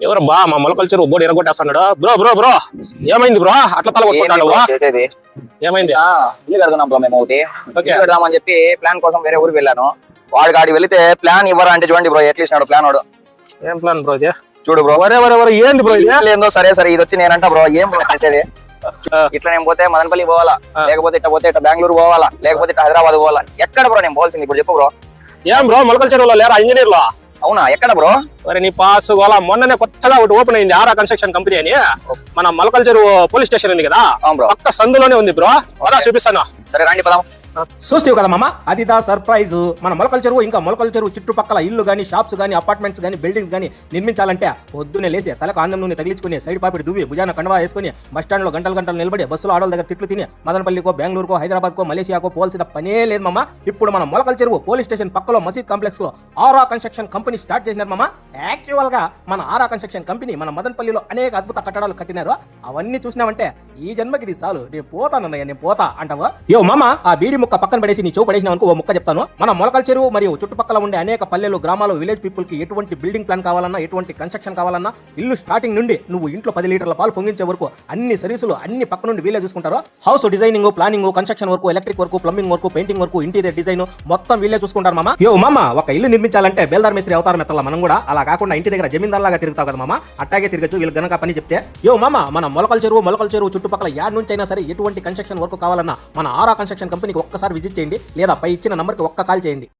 ఎవరు బా మా మొలకల చెరువు బోర్డు ఎరగొట్టేస్తున్నాడు. బ్రో బ్రో బ్రో ఏమైంది బ్రో? అట్లా తల కొట్టుకుంటాడు ఏమైంది? ఇల్లు కడుతున్నాం బ్రో మేము ఒకటి. ఓకే. ఇల్లు కడదామని చెప్పి ప్లాన్ కోసం వేరే ఊరికి వెళ్ళాను. వాడికి ఆడికి వెళితే ప్లాన్ ఇవ్వరా అంటే చూడండి బ్రో ఎట్లా ప్లాన్ వాడు. ఏం ప్లాన్ బ్రో ఇది? చూడు బ్రో. వరే వరే వరే ఏంది బ్రో ఏందో సరే సరే ఇది వచ్చి నేనంట బ్రో. ఏం బ్రో చేసేది? ఇట్లా నేను పోతే మదనపల్లి పోవాలా. లేకపోతే ఇట్లా పోతే ఇట్లా బెంగళూరు పోవాలా? లేకపోతే ఇట్లా హైదరాబాద్ పోవాలా? ఎక్కడ బ్రో నేను పోవాల్సింది? ఇప్పుడు చెప్పు బ్రో. ఏం బ్రో మొలకల చెరువులో లేరా? ఇంజనీర్లో? అవునా? ఎక్కడ బ్రో? మరి నీ పాస్ గోలా. మొన్ననే కొత్తగా ఒకటి ఓపెన్ అయింది ఆరా కన్స్ట్రక్షన్ కంపెనీ అని. మన మొలకల చెరువు పోలీస్ స్టేషన్ ఉంది కదా? పక్క సందులోనే ఉంది బ్రో. అలా చూపిస్తాను. సరే రండి పదాం. చూస్తావు కదా మామ? అది దా సర్ప్రైజ్. మన మొలకల చెరువు ఇంకా మొలకల చెరువు చుట్టుపక్కల ఇల్లు కానీ షాప్స్ కానీ అపార్ట్మెంట్స్ కానీ బిల్డింగ్స్ కానీ నిర్మించాలంటే పొద్దునే లేసి తలకు ఆందం నూనె తగిలించుకుని సైడ్ పాపిడి దువ్వి భుజాన కండవా వేసుకుని బస్ స్టాండ్లో గంటలు గంటలు నిలబడి బస్సులో ఆడోళ్ళ దగ్గర తిట్లు తిని మదనపల్లికో బెంగళూరుకో హైదరాబాద్కో మలేషియాకో పోల్సిన పనే లేదు మామ. ఇప్పుడు మన మొలకల చెరువు పోలీస్ స్టేషన్ పక్కలో మసీద్ కాంప్లెక్స్లో ఆరా కన్స్ట్రక్షన్ కంపెనీ స్టార్ట్ చేసినారు మామ. యాక్చువల్గా మన ఆరా కన్స్ట్రక్షన్ కంపెనీ మన మదనపల్లిలో అనేక అద్భుత కట్టడాలు కట్టినారు. అవన్నీ చూసినావంటే ఈ జన్మకి ఇది చాలు. నేను పోతానన్నయ్య నేను పోతా అంటావా? యో మామ ఆ బీడి ముక్క పక్కన పడేసి నీ చెవు పడేసిన అనుకో ఓ ముక్క చెప్తాను. మన మొలకల చెరువు మరియు చుట్టుపక్కల ఉండే అనేక పల్లెలు గ్రామాలు విలేజ్ పీపుల్కి ఎటువంటి బిల్డింగ్ ప్లాన్ కావాలన్నా ఎటువంటి కన్స్ట్రక్షన్ కావాలన్నా ఇల్లు స్టార్టింగ్ నుండి నువ్వు ఇంట్లో పది లీటర్ల పాలు పొంగించే వరకు అన్ని సర్వీసులు అన్ని పక్క నుండి వీలే చూసుకుంటారు. హౌస్ డిజైనింగ్ ప్లానింగ్ కన్స్ట్రక్షన్ వరకు electric work plumbing work painting work interior design మొత్తం వీళ్ళే చూసుకుంటారు మామ. యో మామ ఒక ఇల్లు నిర్మించాలంటే బేల్దార్ మిస్త్రి అవతారం మెత్తల మనం కూడా అలా కాకుండా ఇంటి దగ్గర జమీందార్ లాగా తిరుగుతావు కదా మామ. అట్టాగే తిరగచ్చు వీళ్ళు గనక పని చెప్తే. యో మామ మన మొలకల చెరువు మొలకల చెరువు చుట్టుపక్కల యాడ్ నుంచి అయినా సరే ఎటువంటి కన్స్ట్రక్షన్ వర్క్ కావాలన్నా మన ఆరా కన్స్ట్రక్షన్ కంపెనీకి ఒక్కసారి విజిట్ చేయండి లేదా పై ఇచ్చిన నంబర్కి ఒక్క కాల్ చేయండి.